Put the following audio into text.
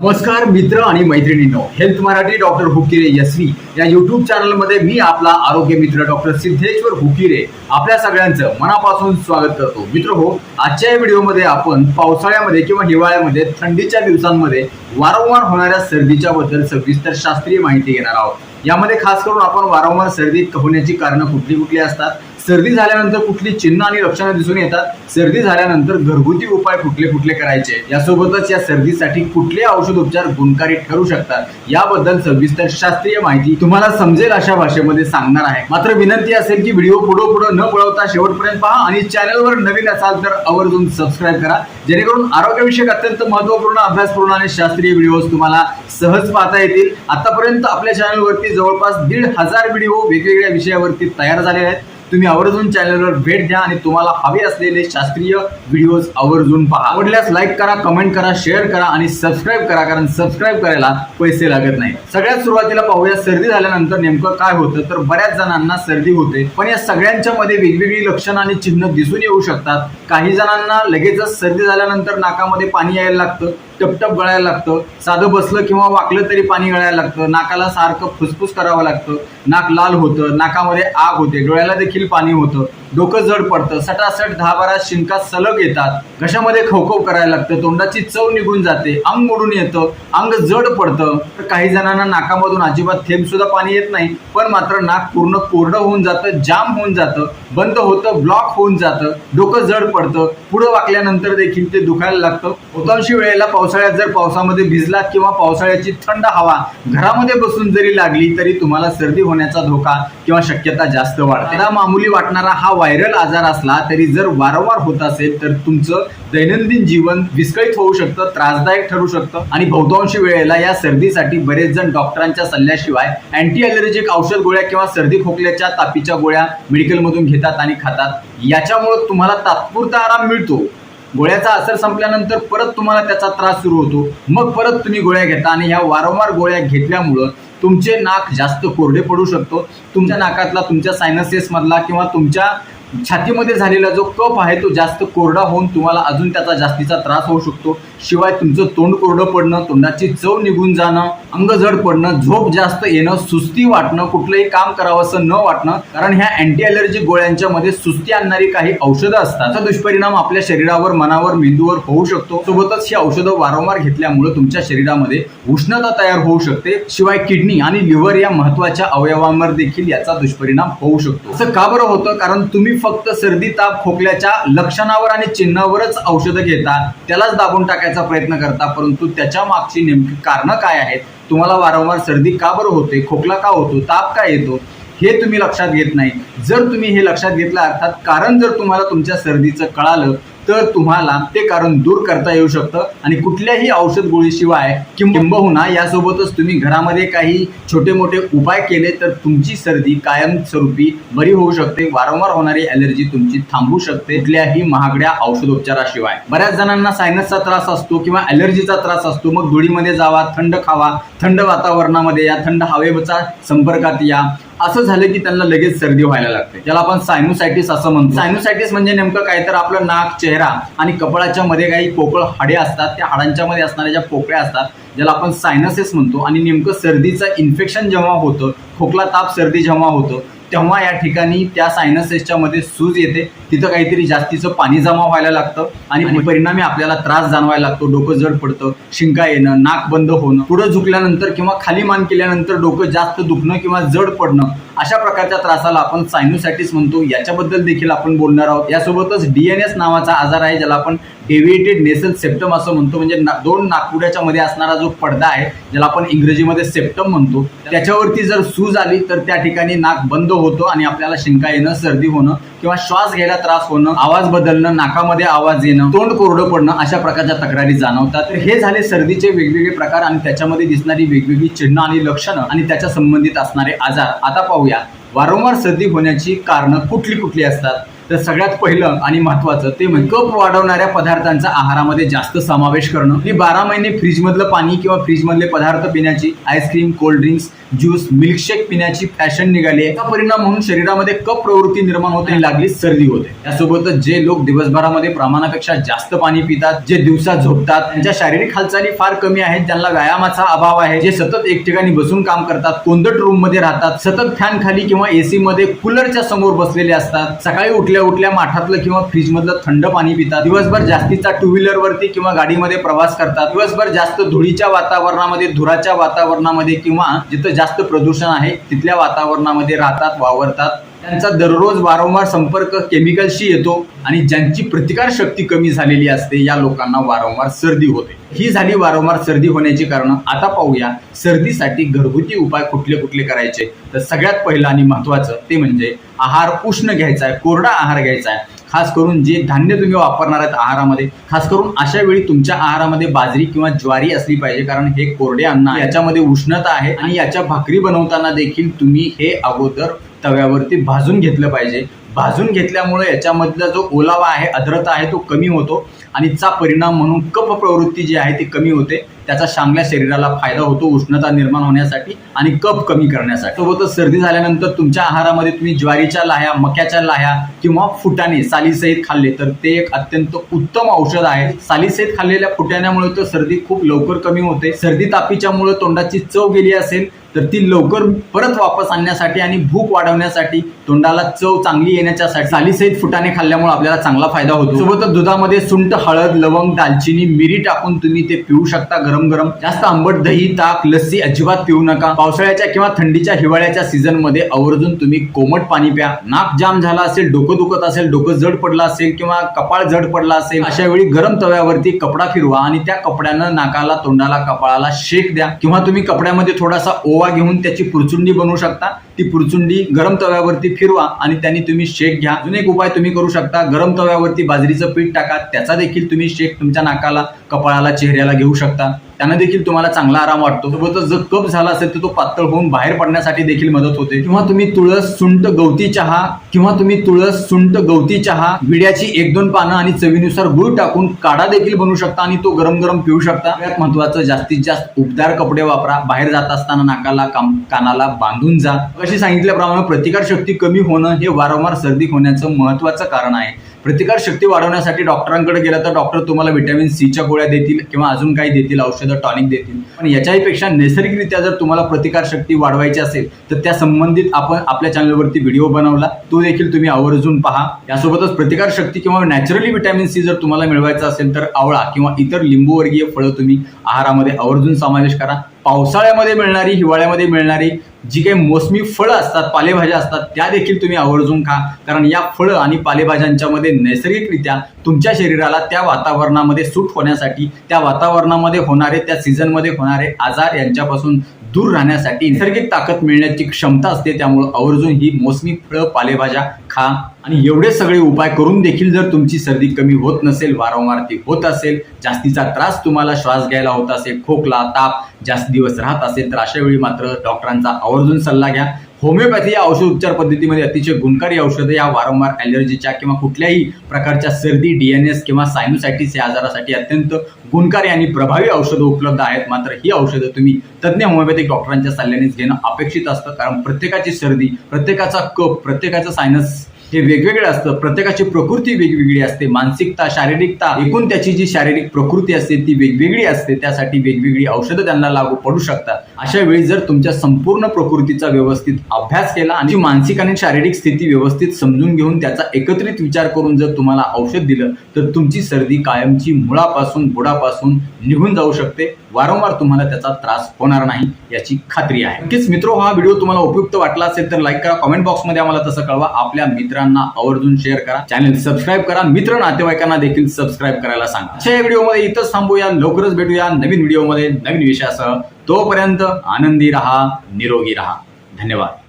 नमस्कार मित्र आणि मैत्रिणींनो. हेल्थ मराठी डॉक्टर हुकिरे यस्वी या युट्यूब चॅनलमध्ये मी आपला आरोग्य मित्र डॉक्टर सिद्धेश्वर हुकिरे आपल्या सगळ्यांचं मनापासून स्वागत करतो. मित्र हो आजच्या या व्हिडिओमध्ये आपण पावसाळ्यामध्ये किंवा हिवाळ्यामध्ये थंडीच्या दिवसांमध्ये वारंवार होणाऱ्या सर्दीच्या बद्दल सविस्तर शास्त्रीय माहिती घेणार आहोत. यामध्ये खास करून आपण वारंवार सर्दी होण्याची कारणं कुठली कुठली असतात? सर्दी झाल्यानंतर कुठली चिन्ह आणि लक्षणं दिसून येतात. सर्दी झाल्यानंतर घरगुती उपाय कुठले कुठले करायचे? यासोबतच या सर्दीसाठी कुठले औषध उपचार गुणकारी ठरू शकतात? याबद्दल सविस्तर शास्त्रीय माहिती तुम्हाला समजेल अशा भाषेमध्ये सांगणार आहे. मात्र विनंती असेल की व्हिडिओ पुढे पुढे न पळवता शेवटपर्यंत पहा आणि चॅनलवर नवीन असाल तर आवर्जून सबस्क्राईब करा. जेणेकरून आरोग्यविषयक अत्यंत महत्त्वपूर्ण अभ्यासपूर्ण आणि शास्त्रीय व्हिडिओज तुम्हाला सहज पाहता येतील. आतापर्यंत आपल्या चॅनलवरती जवळपास दीड हजार व्हिडिओ वेगवेगळ्या विषयावरती तयार झालेले आहेत. तुम्ही आवर्जून चॅनलवर भेट द्या आणि तुम्हाला हवे असलेले शास्त्रीय व्हिडिओज आवर्जून पहा. आवडल्यास लाईक करा कमेंट करा शेअर करा आणि सबस्क्राईब करा कारण सबस्क्राईब करायला पैसे लागत नाही. सगळ्यात सुरुवातीला पाहूया सर्दी झाल्यानंतर नेमकं काय होतं? तर बऱ्याच जणांना सर्दी होते पण या सगळ्यांच्या मध्ये वेगवेगळी लक्षणं आणि चिन्ह दिसून येऊ शकतात. काही जणांना लगेचच सर्दी झाल्यानंतर नाकामध्ये पाणी यायला लागतं टपटप गळायला लागतं. साधं बसलं किंवा वाकलं तरी पाणी गळायला लागतं. नाकाला सारखं फुसफुस करावं लागतं. नाक लाल होतं. नाकामध्ये आग होते. डोळ्याला देखील पाणी होतं. डोकं जड पडतं सटासट दहा बारा शिंका सलग येतात. घशामध्ये खवखव करायला लागतं तोंडाची चव निघून जाते अंग मोडून येतं अंग जड पडतं. तर काही जणांना नाकामधून अजिबात थेंब सुद्धा पाणी येत नाही पण मात्र नाक पूर्ण कोरडं होऊन जातं जाम होऊन जातं बंद होतं ब्लॉक होऊन जातं डोकं जड पडतं. पुढं वाकल्यानंतर देखील ते दुखायला लागतं. बहुतांशी वेळेला पावसाळ्यात जर पावसामध्ये भिजलात किंवा पावसाळ्याची थंड हवा घरामध्ये बसून जरी लागली तरी तुम्हाला सर्दी होण्याचा धोका किंवा शक्यता जास्त वाढते. मामुली मामूली वाटणारा हा व्हायरल आजार असला तरी जर वारंवार होत असेल तर तुमचं दैनंदिन जीवन विस्कळीत होऊ शकतं त्रासदायक ठरू शकतं. आणि बहुतांशी वेळेला या सर्दीसाठी बरेच जण डॉक्टरांच्या सल्ल्याशिवाय अँटी अलर्जिक औषध गोळ्या किंवा सर्दी खोकल्याच्या तापीच्या गोळ्या मेडिकलमधून घेतात आणि खातात. याच्यामुळं तुम्हाला तात्पुरता आराम मिळतो. गोळ्याचा असर संपल्यानंतर परत तुम्हाला त्याचा त्रास सुरू होतो. मग परत तुम्ही गोळ्या घेता आणि ह्या वारंवार गोळ्या घेतल्यामुळं तुमचे नाक जास्त कोरडे पडू शकतो. तुमच्या नाकातला तुमच्या सायनसेसमधला किंवा तुमच्या छातीमध्ये झालेला जो कप आहे तो जास्त कोरडा होऊन तुम्हाला अजून त्याचा जास्तीचा त्रास होऊ शकतो. शिवाय तुमचं तोंड कोरडं पडणं तोंडाची चव निघून जाणं अंग जड पडणं झोप जास्त येणं सुस्ती वाटणं कुठलंही काम करावं असं न वाटणं कारण ह्या अँटी अलर्जी गोळ्यांच्या मध्ये सुस्ती आणणारी काही औषधं असतात. त्याचा दुष्परिणाम आपल्या शरीरावर मनावर मेंदूवर होऊ शकतो. सोबतच ही औषधं वारंवार घेतल्यामुळे तुमच्या शरीरामध्ये उष्णता तयार होऊ शकते. शिवाय किडनी आणि लिव्हर या महत्त्वाच्या अवयवांवर देखील याचा दुष्परिणाम होऊ शकतो. असं का बरं होतं? कारण तुम्ही फक्त सर्दी ताप खोकल्याच्या लक्षणावर आणि चिन्हावरच औषधं घेता. त्यालाच दाबून टाकायचं प्रयत्न करता परंतु त्याच्या मागची नेमकी कारणं काय आहेत? तुम्हाला वारंवार सर्दी का बरं होते? खोकला का होतो? ताप का येतो? हे तुम्ही लक्षात घेत नाही. जर तुम्ही हे लक्षात घेतलं अर्थात कारण जर तुम्हाला तुमच्या सर्दीचं कळालं तर तुम्हाला ते कारण दूर करता येऊ शकतं. आणि कुठल्याही औषध गोळीशिवाय किंबहुना यासोबतच तुम्ही घरामध्ये काही छोटे मोठे उपाय केले तर तुमची सर्दी कायमस्वरूपी बरी होऊ शकते. वारंवार होणारी अलर्जी तुमची थांबू शकते. कुठल्याही महागड्या औषधोपचाराशिवाय. बऱ्याच जणांना सायनसचा त्रास असतो किंवा अलर्जीचा त्रास असतो. मग धुळीमध्ये जावा थंड खावा थंड वातावरणामध्ये या थंड हवेचा संपर्कात या. असं झालं की त्यांना लगेच सर्दी व्हायला लागते. ज्याला आपण सायनोसायटिस असं म्हणतो. सायनोसायटिस म्हणजे नेमकं काय? तर आपलं नाक चेहरा आणि कपाळाच्या मध्ये काही पोकळ हाडे असतात. त्या हाडांच्या मध्ये असणाऱ्या ज्या पोकळ्या असतात ज्याला आपण सायनसेस म्हणतो. आणि नेमकं सर्दीचं इन्फेक्शन जेव्हा होतं खोकला ताप सर्दी जेव्हा होतं तेव्हा या ठिकाणी त्या सायनसेसच्या मध्ये सूज येते. तिथं काहीतरी जास्तीचं पाणी जमा व्हायला लागतं आणि परिणामी आपल्याला त्रास जाणवायला लागतो. डोकं जड पडतं शिंका येणं नाक बंद होणं. पुढं झुकल्यानंतर किंवा खाली मान केल्यानंतर डोकं जास्त दुखणं किंवा जड पडणं अशा प्रकारच्या त्रासाला आपण सायनोसायटिस म्हणतो. याच्याबद्दल देखील आपण बोलणार आहोत. यासोबतच डी एन एस नावाचा आजार आहे ज्याला आपण डेव्हिएटेड नेसल सेप्टम असं म्हणतो. म्हणजे ना- दोन नागपुड्याच्या मध्ये असणारा जो पडदा आहे ज्याला आपण इंग्रजीमध्ये सेप्टम म्हणतो. त्याच्यावरती जर सूज आली तर त्या ठिकाणी नाक बंद होतो आणि आपल्याला शिंका येणं सर्दी होणं किंवा श्वास घ्यायला त्रास होणं आवाज बदलणं नाकामध्ये आवाज येणं तोंड कोरडं पडणं अशा प्रकारच्या तक्रारी जाणवतात. तर हे झाले सर्दीचे वेगवेगळे प्रकार आणि त्याच्यामध्ये दिसणारी वेगवेगळी चिन्ह आणि लक्षणं आणि त्याच्या संबंधित असणारे आजार. आता पाहूया. वारंवार सर्दी होण्याची कारणं कुठली कुठली असतात? तर सगळ्यात पहिलं आणि महत्वाचं ते म्हणजे कप वाढवणाऱ्या पदार्थांचा आहारामध्ये जास्त समावेश करणं. ही बारा महिने फ्रीजमधलं पाणी किंवा फ्रीजमधले पदार्थ पिण्याची ice cream cold drinks juice milkshake पिण्याची फॅशन निघाली आहे. परिणाम म्हणून शरीरामध्ये कप प्रवृत्ती निर्माण होते आणि लागली सर्दी होते. त्यासोबतच जे लोक दिवसभरामध्ये प्रमाणापेक्षा जास्त पाणी पितात जे दिवसा झोपतात त्यांच्या शारीरिक हालचाली फार कमी आहेत ज्यांना व्यायामाचा अभाव आहे जे सतत एक ठिकाणी बसून काम करतात कोंदट रूममध्ये राहतात सतत फॅन खाली किंवा एसी मध्ये कूलरच्या समोर बसलेले असतात सकाळी उठल्या उठल्या माठातलं किंवा फ्रीजमधलं थंड पाणी पितात. दिवसभर जास्तीचा टू व्हीलरवरती किंवा गाडीमध्ये प्रवास करतात. दिवसभर जास्त धुळीच्या वातावरणामध्ये धुराच्या वातावरणामध्ये किंवा जिथं जास्त प्रदूषण आहे तिथल्या वातावरणामध्ये राहतात वावरतात. त्यांचा दररोज वारंवार संपर्क केमिकलशी येतो आणि ज्यांची प्रतिकार शक्ती कमी झालेली असते या लोकांना वारंवार सर्दी होते. ही झाली वारंवार सर्दी होण्याची कारण आता पाहूया. सर्दीसाठी घरगुती उपाय कुठले कुठले करायचे? तर सगळ्यात पहिलं आणि महत्वाचं ते म्हणजे आहार उष्ण घ्यायचा आहे कोरडा आहार घ्यायचा आहे खास करून जे धान्य तुम्ही वापरणार आहात आहारामध्ये खास करून अशा वेळी तुमच्या आहारामध्ये बाजरी किंवा ज्वारी असली पाहिजे कारण हे कोरडे अन्न याच्यामध्ये उष्णता आहे आणि याच्या भाकरी बनवताना देखील तुम्ही हे अगोदर तव्यावरती भाजून घेतलं पाहिजे. भाजून घेतल्यामुळे याच्यामधला जो ओलावा आहे आर्द्रता आहे तो कमी होतो. आणि चा परिणाम म्हणून कप प्रवृत्ती जी आहे ती कमी होते. त्याचा चांगल्या शरीराला फायदा होतो उष्णता निर्माण होण्यासाठी आणि कप कमी करण्यासाठी. सोबतच सर्दी झाल्यानंतर तुमच्या आहारामध्ये तुम्ही ज्वारीच्या लाह्या मक्याच्या लाह्या किंवा फुटाणे सालीसहित खाल्ले तर ते एक अत्यंत उत्तम औषध आहे. सालीसहित खाल्लेल्या फुटाण्यामुळे तर सर्दी खूप लवकर कमी होते. सर्दी तापीच्यामुळे तोंडाची चव गेली असेल तर ती लवकर परत वापस आणण्यासाठी आणि भूक वाढवण्यासाठी तोंडाला चव चांगली येण्याच्यासाठी सालीसहित फुटाणे खाल्ल्यामुळे आपल्याला चांगला फायदा होतो. सोबतच दुधामध्ये सुंट हळद लवंग दालचिनी मिरी टाकून तुम्ही ते पिऊ शकता. गरम गरम गरम जास्त आंबट दही ताक लस्सी अजिबात पिऊ नका. पावसाळ्याच्या किंवा थंडीच्या हिवाळ्याच्या सीझनमध्ये आवर्जून तुम्ही कोमट पाणी प्या. नाक जाम झाला असेल डोकं दुखत असेल डोकं जड पडलं असेल किंवा कपाळ जड पडला असेल अशा वेळी गरम तव्यावरती कपडा फिरवा आणि त्या कपड्यानं नाकाला तोंडाला कपाळाला शेक द्या. किंवा तुम्ही कपड्यामध्ये थोडासा ओवा घेऊन त्याची पुरचुंडी बनवू शकता. ती पुरचुंडी गरम तव्यावरती फिरवा आणि त्यांनी तुम्ही शेक घ्या. अजून एक उपाय तुम्ही करू शकता. गरम तव्यावरती बाजरीचं पीठ टाका. त्याचा देखील तुम्ही शेक तुमच्या नाकाला कपाळाला चेहऱ्याला घेऊ शकता. त्यानं देखील तुम्हाला चांगला आराम वाटतो. सोबतच जर कप झाला असेल तर तो पातळ होऊन बाहेर पडण्यासाठी देखील मदत होते. किंवा तुम्ही तुळस सुंट गवती चहा किंवा तुम्ही तुळस सुंट गवती चहा विड्याची एक दोन पानं आणि चवीनुसार गुळ टाकून काढा देखील बनवू शकता आणि तो गरम गरम पिऊ शकता. सगळ्यात महत्वाचं जास्तीत जास्त उबदार कपडे वापरा. बाहेर जात असताना नाकाला काम कानाला बांधून जा. अशी सांगितल्याप्रमाणे प्रतिकार शक्ती कमी होणं हे वारंवार सर्दी होण्याचं महत्वाचं कारण आहे. प्रतिकार शक्ती वाढवण्यासाठी डॉक्टरांकडे गेला तर डॉक्टर तुम्हाला व्हिटॅमिन सीच्या गोळ्या देतील किंवा अजून काही देतील औषधं टॉनिक देतील. पण याच्याहीपेक्षा नैसर्गिकरित्या जर तुम्हाला प्रतिकार शक्ती वाढवायची असेल तर त्या संबंधित आपण आपल्या चॅनलवरती व्हिडिओ बनवला. तो देखील तुम्ही आवर्जून पहा. यासोबतच प्रतिकार शक्ती किंवा नॅचरली व्हिटॅमिन सी जर तुम्हाला मिळवायचं असेल तर आवळा किंवा इतर लिंबूवर्गीय फळं तुम्ही आहारामध्ये आवर्जून समावेश करा. पावसाळ्यामध्ये मिळणारी हिवाळ्यामध्ये मिळणारी जी काही मोसमी फळं असतात पालेभाज्या असतात त्या देखील तुम्ही आवर्जून खा. कारण या फळं आणि पालेभाज्यांच्या मध्ये नैसर्गिकरित्या तुमच्या शरीराला त्या वातावरणामध्ये सूट होण्यासाठी त्या वातावरणामध्ये होणारे त्या सीझनमध्ये होणारे आजार यांच्यापासून दूर राहण्यासाठी नैसर्गिक ताकद मिळण्याची क्षमता असते त्यामुळे आवर्जून ही मोसमी फळं पालेभाज्या खा. आणि एवढे सगळे उपाय करून देखील जर तुमची सर्दी कमी होत नसेल वारंवार ती होत असेल जास्तीचा त्रास तुम्हाला श्वास घ्यायला होत असेल खोकला ताप जास्त दिवस राहत असेल तर अशा वेळी मात्र डॉक्टरांचा आवर्जून सल्ला घ्या. होमिओपॅथी या औषध उपचार पद्धतीमध्ये अतिशय गुणकारी औषधं या वारंवार ॲलर्जीच्या किंवा कुठल्याही प्रकारच्या सर्दी डी एन एस किंवा सायनोसायटिस या आजारासाठी अत्यंत गुणकारी आणि प्रभावी औषधं उपलब्ध आहेत. मात्र ही औषधं तुम्ही तज्ज्ञ होमिओपॅथिक डॉक्टरांच्या सल्ल्यानेच घेणं अपेक्षित असतं. कारण प्रत्येकाची सर्दी प्रत्येकाचा कप प्रत्येकाचा सायनस हे वेगवेगळे असतं. प्रत्येकाची प्रकृती वेगवेगळी असते. मानसिकता शारीरिकता एकूण त्याची जी शारीरिक प्रकृती असते ती वेगवेगळी असते. त्यासाठी वेगवेगळी औषधं त्यांना लागू पडू शकतात. अशा वेळी जर तुमच्या संपूर्ण प्रकृतीचा व्यवस्थित अभ्यास केला आणि मानसिक आणि शारीरिक स्थिती व्यवस्थित समजून घेऊन त्याचा एकत्रित विचार करून जर तुम्हाला औषध दिलं तर तुमची सर्दी कायमची मुळापासून बुडापासून निघून जाऊ शकते. वारंवार तुम्हाला त्याचा त्रास होणार नाही याची खात्री आहे. नक्कीच मित्र हा व्हिडिओ तुम्हाला उपयुक्त वाटला असेल तर लाईक करा कॉमेंट बॉक्समध्ये आम्हाला तसं कळवा. आपल्या मित्रांना आवर्जून शेअर करा. चॅनल सबस्क्राईब करा. मित्र नातेवाईकांना देखील सबस्क्राईब करायला सांगा. अशा या व्हिडिओमध्ये इथंच थांबूया. लवकरच भेटूया नवीन व्हिडिओमध्ये नवीन विषयासह. तोपर्यंत आनंदी रहा निरोगी रहा. धन्यवाद.